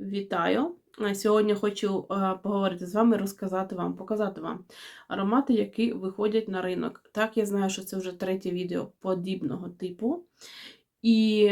Вітаю! Е, Сьогодні хочу е, поговорити з вами, розказати вам, показати вам аромати, які виходять на ринок. Так, я знаю, що це вже третє відео подібного типу. І,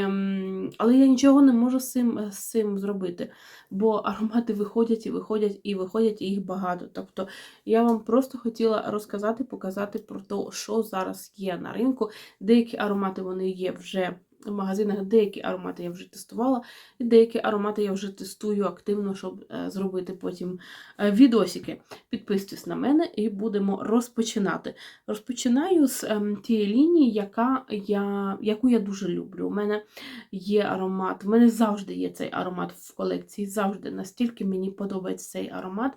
але я нічого не можу з цим, з цим зробити, бо аромати виходять і виходять, і виходять, і їх багато. Тобто я вам просто хотіла розказати, показати про те, що зараз є на ринку. Деякі аромати вони є вже в магазинах, деякі аромати я вже тестувала, і деякі аромати я вже тестую активно, щоб е, зробити потім е, відосики. Підписуйтесь на мене і будемо розпочинати. Розпочинаю з ем, тієї лінії, яка я, яку я дуже люблю. У мене є аромат, в мене завжди є цей аромат в колекції, завжди настільки мені подобається цей аромат.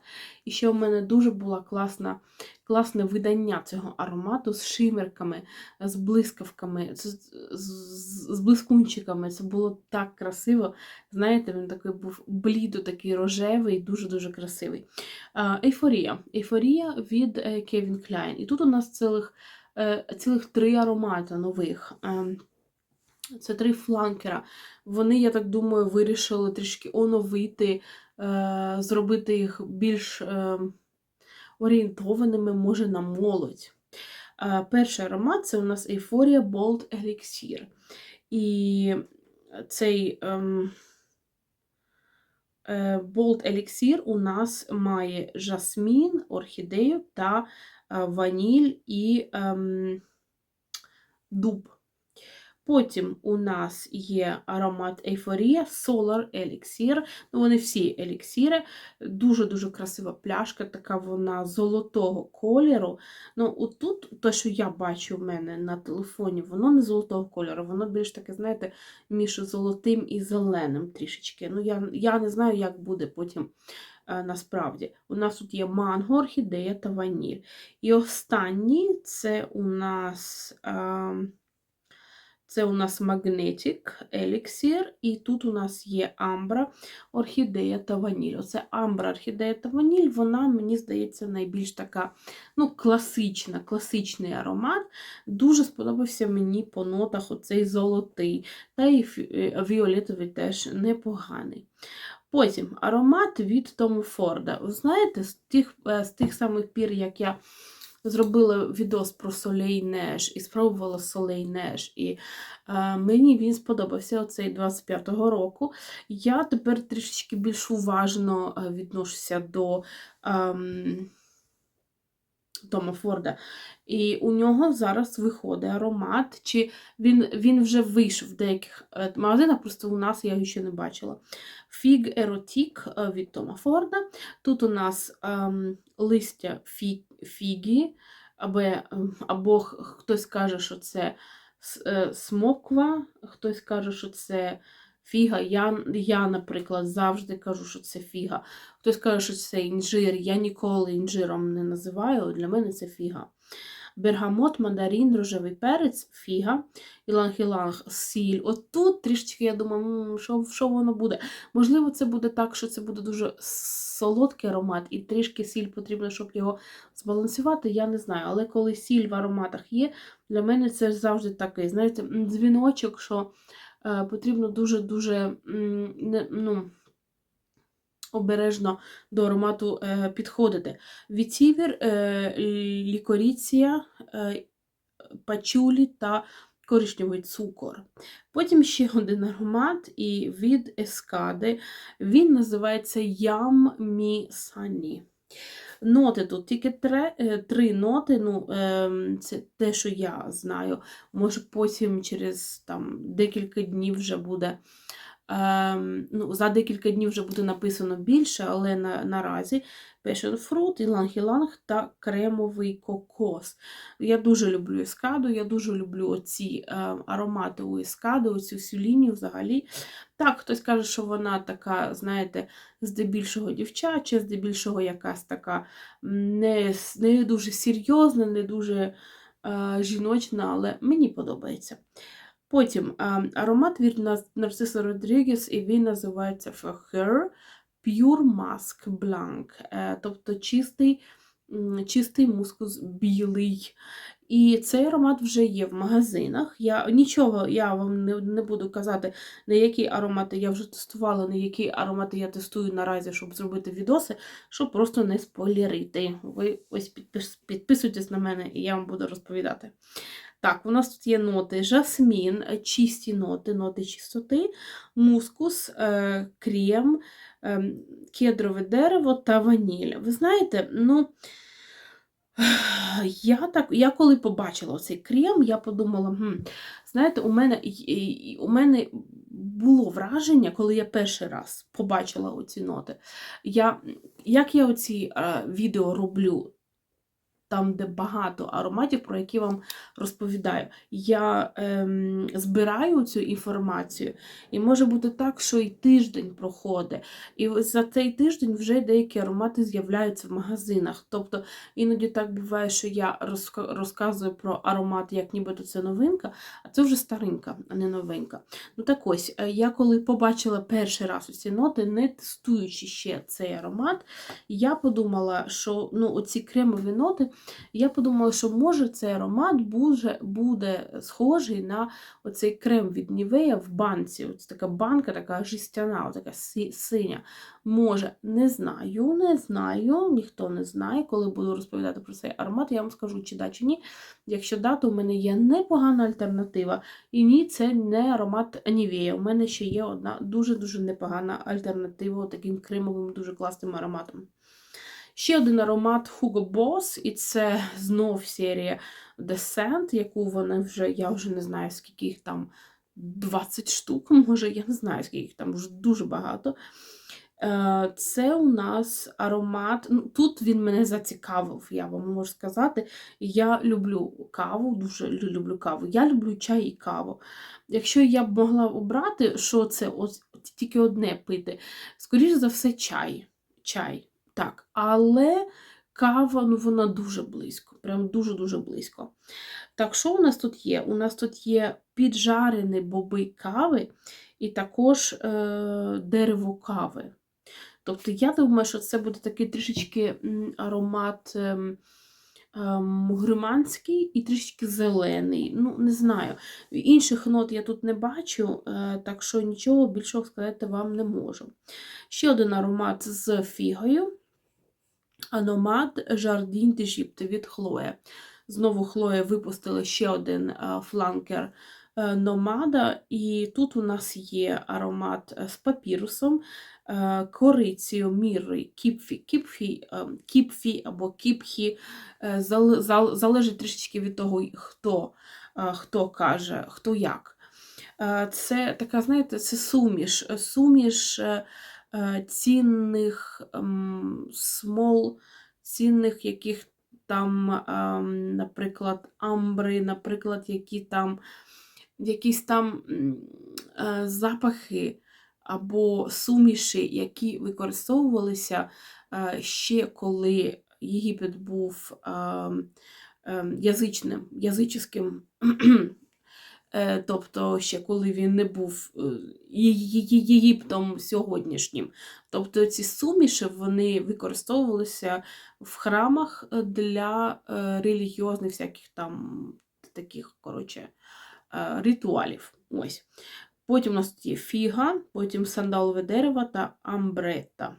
І ще у мене дуже була класна, класне видання цього аромату з шимерками, з блискавками, з, з, з блискунчиками. Це було так красиво. Знаєте, він такий був блідо, такий рожевий, дуже-дуже красивий. Ейфорія. Ейфорія від е, Kevin Klein. І тут у нас цілих, е, цілих три аромати нових. Ем, Це три фланкера. Вони, я так думаю, вирішили трішки оновити, е, зробити їх більш е, орієнтованими, може, на молодь. Е, Перший аромат це у нас Euphoria Bold Elixir. І цей ем, е, Bold Elixir у нас має жасмін, орхідею та е, ваніль і ем, дуб. Потім у нас є аромат Ейфорія, Solar Elixir. Ну, вони всі еліксіри. Дуже-дуже красива пляшка, така вона золотого кольору. Ну, отут, те, що я бачу в мене на телефоні, воно не золотого кольору, воно більш таке, знаєте, між золотим і зеленим трішечки. Ну, я, я не знаю, як буде потім. е, Насправді, у нас тут є манго, орхідея та ваніль. І останній це у нас. Е, це у нас магнетик, еліксір, і тут у нас є амбра, орхідея та ваніль. Оце амбра, орхідея та ваніль, вона, мені здається, найбільш така ну, класична, класичний аромат. Дуже сподобався мені по нотах оцей золотий, та і віолетовий теж непоганий. Потім аромат від Тому Форда. Ви знаєте, з тих, е, з тих самих пір, як я зробила відос про Солей Неш і спробувала Солей Неш, і е, мені він сподобався оцей 25-го року. Я тепер трішечки більш уважно е, відношуся до ем, Тома Форда. І у нього зараз виходить аромат, чи він він вже вийшов в деяких е, магазинах, просто у нас я його ще не бачила. Фіг Еротік від Тома Форда. Тут у нас ем, листя фі, фігі, або, ем, або хтось каже, що це е, смоква, хтось каже, що це фіга. Я, я, наприклад, завжди кажу, що це фіга. Хтось каже, що це інжир. Я ніколи інжиром не називаю, для мене це фіга. Бергамот, мандарин, рожевий перець, фіга, іланг-іланг, сіль. От тут трішечки я думаю, що що воно буде. Можливо, це буде так, що це буде дуже солодкий аромат, і трішки сіль потрібно, щоб його збалансувати, я не знаю. Але коли сіль в ароматах є, для мене це завжди такий, знаєте, дзвіночок, що е, потрібно дуже-дуже ну, обережно до аромату е, підходити. Вітівер, е, лікоріція, е, пачулі та коричневий цукор. Потім ще один аромат і від ескади. Він називається Ям Мі Сані. Ноти тут тільки три, три ноти, ну, це те, що я знаю. Може, потім через там, декілька днів вже буде Ем, ну, За декілька днів вже буде написано більше, але на, наразі Passion Fruit, іланг-іланг та кремовий кокос. Я дуже люблю ескаду, я дуже люблю ці е, аромати у ескаду, оцю всю лінію взагалі. Так, хтось каже, що вона така, знаєте, здебільшого дівчача, здебільшого якась така не, не дуже серйозна, не дуже е, жіночна, але мені подобається. Потім аромат від Нарциса Родрігес, і він називається Her Pure Mask Blanc, е, тобто чистий чистий мускус білий. І цей аромат вже є в магазинах. Я нічого я вам не, не буду казати, на які аромати я вже тестувала, на які аромати я тестую наразі, щоб зробити відоси, щоб просто не спойлерити. Ви ось підпис, підписуйтесь на мене, і я вам буду розповідати. Так, у нас тут є ноти жасмін, е, чисті ноти, ноти чистоти, мускус, е, крем, е, кедрове дерево та ваніль. Ви знаєте, ну. Я так, я коли побачила цей крем, я подумала, хм, знаєте, у мене, у мене було враження, коли я перший раз побачила оці ноти. Я, як я оці е, відео роблю, там, де багато ароматів, про які вам розповідаю, я ем, збираю цю інформацію, і може бути так, що і тиждень проходить, і за цей тиждень вже деякі аромати з'являються в магазинах. Тобто іноді так буває, що я розказую про аромат, як нібито це новинка, а це вже старинка, а не новинка. Ну так ось, е, я коли побачила перший раз ці ноти, не тестуючи ще цей аромат, я подумала, що ну, оці кремові ноти, я подумала, що може цей аромат буде, схожий на оцей крем від Нівея в банці. Ось така банка, така жестяна, така си- синя. Може, не знаю, не знаю, ніхто не знає. Коли буду розповідати про цей аромат, я вам скажу, чи да, чи ні. Якщо да, то у мене є непогана альтернатива. І ні, це не аромат Нівея. У мене ще є одна дуже-дуже непогана альтернатива таким кремовим, дуже класним ароматом. Ще один аромат Hugo Boss, і це знов серія Descent, яку вони вже, я вже не знаю, скільки їх там 20 штук, може, я не знаю, скільки їх там вже дуже багато. Е, Це у нас аромат. Ну, тут він мене зацікавив, я вам можу сказати. Я люблю каву, дуже люблю каву. Я люблю чай і каву. Якщо я б могла обрати, що це ось тільки одне пити, скоріш за все, чай. Чай. Так, але кава, ну вона дуже близько, прям дуже-дуже близько. Так, що у нас тут є? У нас тут є піджарені боби кави і також е, дерево кави. Тобто, я думаю, що це буде такий трішечки аромат ем, ем, гриманський і трішечки зелений. Ну, не знаю. Інших нот я тут не бачу, е, так що нічого більшого сказати вам не можу. Ще один аромат з фігою. Аномат Жардін d'Egypte від Хлоя. Знову Хлоя випустила ще один е, фланкер е, Номада, і тут у нас є аромат е, з папірусом, корицею, мірри, кіпфі, кіпфі, кіпфі або кіпхі. зал- зал- Залежить трішечки від того, хто, хто каже, хто як. Це така, знаєте, це суміш, суміш цінних ем, смол, цінних яких там, ем, наприклад, амбри, наприклад, які там якісь там е, запахи або суміші, які використовувалися е, ще коли Єгипет був ем, язичним, язичським Е, Тобто, ще коли він не був е, Єгиптом сьогоднішнім. Тобто ці суміші вони використовувалися в храмах е, для е, релігіозних всяких там таких, коротше, е, ритуалів. Ось. Потім у нас є фіга, потім сандалове дерево та амбрета.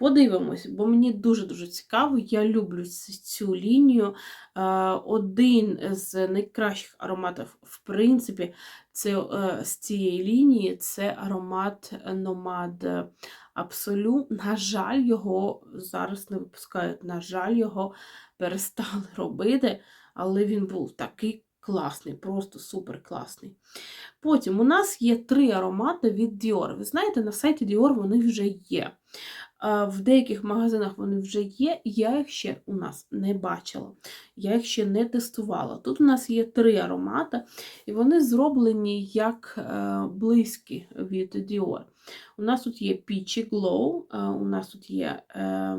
Подивимось, бо мені дуже-дуже цікаво, я люблю цю лінію. Е, Один з найкращих ароматів, в принципі, це, е, з цієї лінії це аромат Nomad Absolu. На жаль, його зараз не випускають. На жаль, його перестали робити, але він був такий класний, просто супер класний. Потім у нас є три аромати від Dior. Ви знаєте, на сайті Dior вони вже є. В деяких магазинах вони вже є, я їх ще у нас не бачила, я їх ще не тестувала. Тут у нас є три аромати, і вони зроблені як е, близькі від Dior. У нас тут є Peachy Glow, е, у нас тут є е,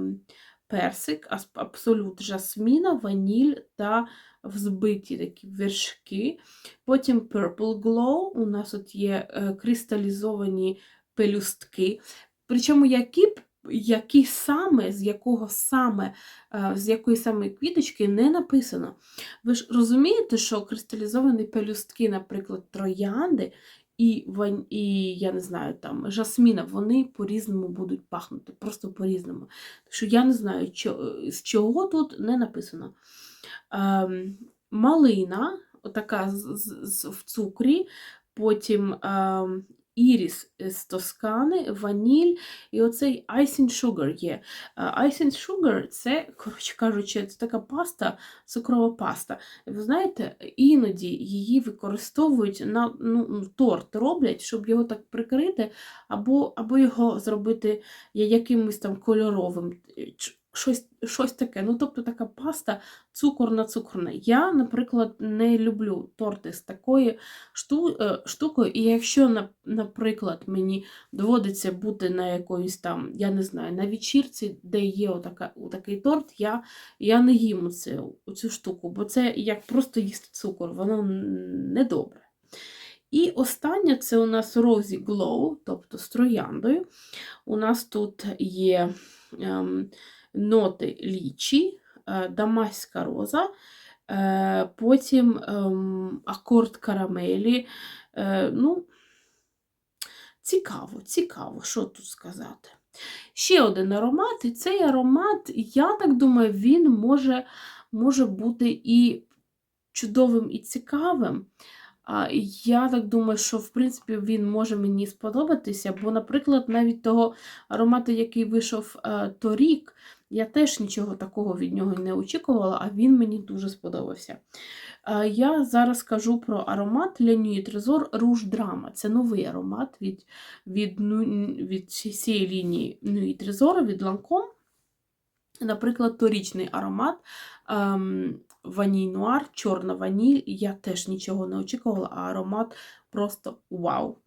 персик, абсолют жасміна, ваніль та взбиті такі вершки. Потім Purple Glow, у нас тут є кристалізовані пелюстки. Причому які б який саме, з якого саме, е, з якої саме квіточки не написано. Ви ж розумієте, що кристалізовані пелюстки, наприклад, троянди і, і я не знаю, там, жасміна, вони по-різному будуть пахнути, просто по-різному. Так що я не знаю, з чого тут не написано. Ем, малина, отака в цукрі, потім ем, іріс з Тоскани, ваніль і оцей icing sugar є. Е, Icing sugar це, коротше кажучи, це така паста, цукрова паста. Ви знаєте, іноді її використовують на ну, торт роблять, щоб його так прикрити, або, або його зробити якимось там кольоровим. Щось, щось таке. Ну, тобто така паста цукорна цукорна. Я, наприклад, не люблю торти з такою шту, е, штукою, і якщо, наприклад, мені доводиться бути на якоїсь там, я не знаю, на вечірці, де є отака, отакий торт, я, я не їм оце, оцю штуку, бо це як просто їсти цукор, воно недобре. І останнє це у нас Rosy Glow, тобто з трояндою. У нас тут є ем, ноти лічі, е, дамаська роза, е, потім ем, акорд карамелі. Е, ну, цікаво, цікаво, що тут сказати. Ще один аромат, і цей аромат, я так думаю, він може, може бути і чудовим, і цікавим. Я так думаю, що в принципі він може мені сподобатися, бо, наприклад, навіть того аромату, який вийшов торік, я теж нічого такого від нього не очікувала, а він мені дуже сподобався. Я зараз кажу про аромат Nuit Trésor Rouge Drama. Це новий аромат від, від, ну, від цієї лінії Nuit Trésor, від Lancôme. Наприклад, торічний аромат ем, ваніль нуар, чорна ваніль. Я теж нічого не очікувала, а аромат просто вау.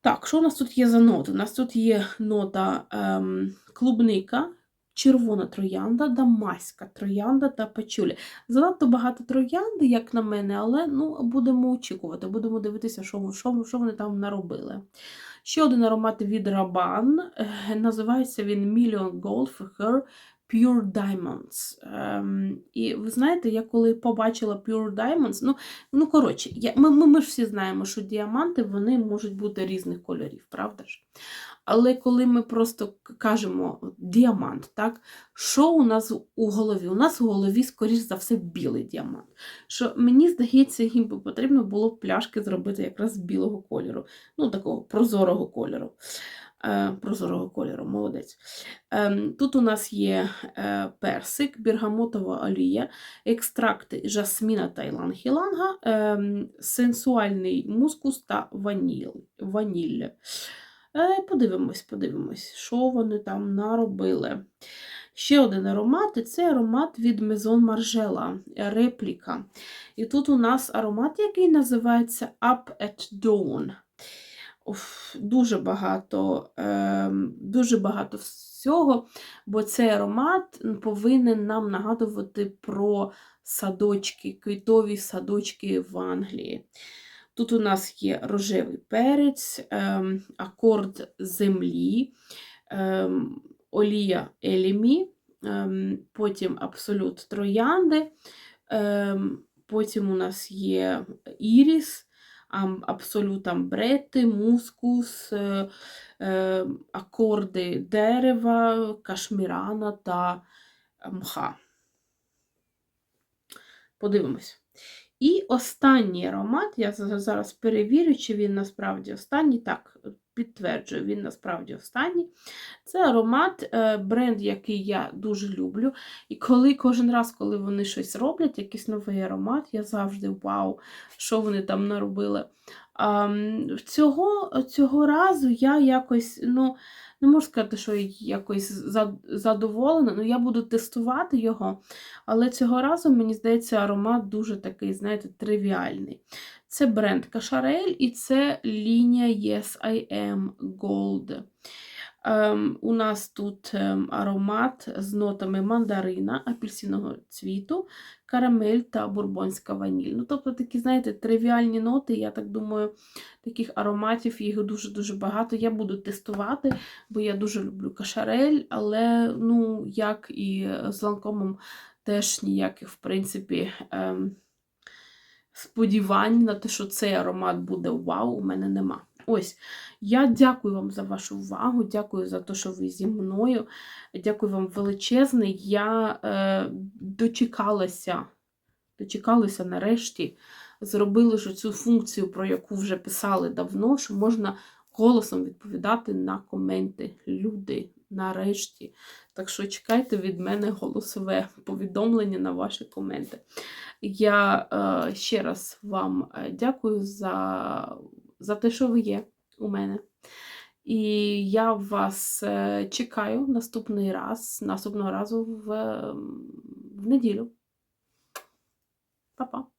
Так, що у нас тут є за ноти? У нас тут є нота ем, клубника, червона троянда, дамаська троянда та пачулі. Занадто багато троянди, як на мене, але ну, будемо очікувати, будемо дивитися, що, що, що вони там наробили. Ще один аромат від Raban. е, Називається він Million Gold for Her Pure Diamonds. Ем, і ви знаєте, я коли побачила Pure Diamonds, ну, ну коротше, я, ми, ми, ми ж всі знаємо, що діаманти вони можуть бути різних кольорів, правда ж? Але коли ми просто кажемо діамант, так, що у нас у голові? У нас у голові, скоріш за все, білий діамант. Що мені здається, їм би потрібно було пляшки зробити якраз білого кольору, ну такого прозорого кольору. Е, прозорого кольору, молодець. Ем, Тут у нас є е, персик, бергамотова олія, екстракти жасміна та іланг-іланга, ем, сенсуальний мускус та ваніль, ваніль. Е, Подивимось, подивимось, що вони там наробили. Ще один аромат, і це аромат від Maison Margiela, репліка. І тут у нас аромат, який називається Up at Dawn. Уф, дуже багато, е, дуже багато всього, бо цей аромат повинен нам нагадувати про садочки, квітові садочки в Англії. Тут у нас є рожевий перець, ем, акорд землі, ем, олія елімі, ем, потім абсолют троянди, потім у нас є іріс, абсолют амбрети, мускус, е, акорди дерева, кашмірана та мха. Подивимось. І останній аромат, я зараз перевірю, чи він насправді останній. Так, підтверджую, він насправді останній. Це аромат, е, бренд, який я дуже люблю. І коли кожен раз, коли вони щось роблять, якийсь новий аромат, я завжди вау, що вони там наробили. Цього, цього разу я якось, ну, не можу сказати, що якось задоволена, ну я буду тестувати його. Але цього разу, мені здається, аромат дуже такий, знаєте, тривіальний. Це бренд Кашарель і це лінія Yes I Am Gold. Ем, у нас тут ем, аромат з нотами мандарина, апельсинового цвіту, карамель та бурбонська ваніль. Ну, тобто такі, знаєте, тривіальні ноти, я так думаю, таких ароматів їх дуже-дуже багато. Я буду тестувати, бо я дуже люблю кашарель, але, ну, як і з ланкомом, теж ніяких, в принципі, ем, сподівань на те, що цей аромат буде вау, у мене нема. Ось, я дякую вам за вашу увагу, дякую за те, що ви зі мною. Дякую вам величезне. Я е, дочекалася, дочекалася нарешті, зробили ж цю функцію, про яку вже писали давно, що можна голосом відповідати на коменти. Люди, нарешті. Так що чекайте від мене голосове повідомлення на ваші коменти. Я е, ще раз вам е, дякую за, за те, що ви є у мене. І я вас е, чекаю наступний раз, наступного разу в, в неділю. Па-па!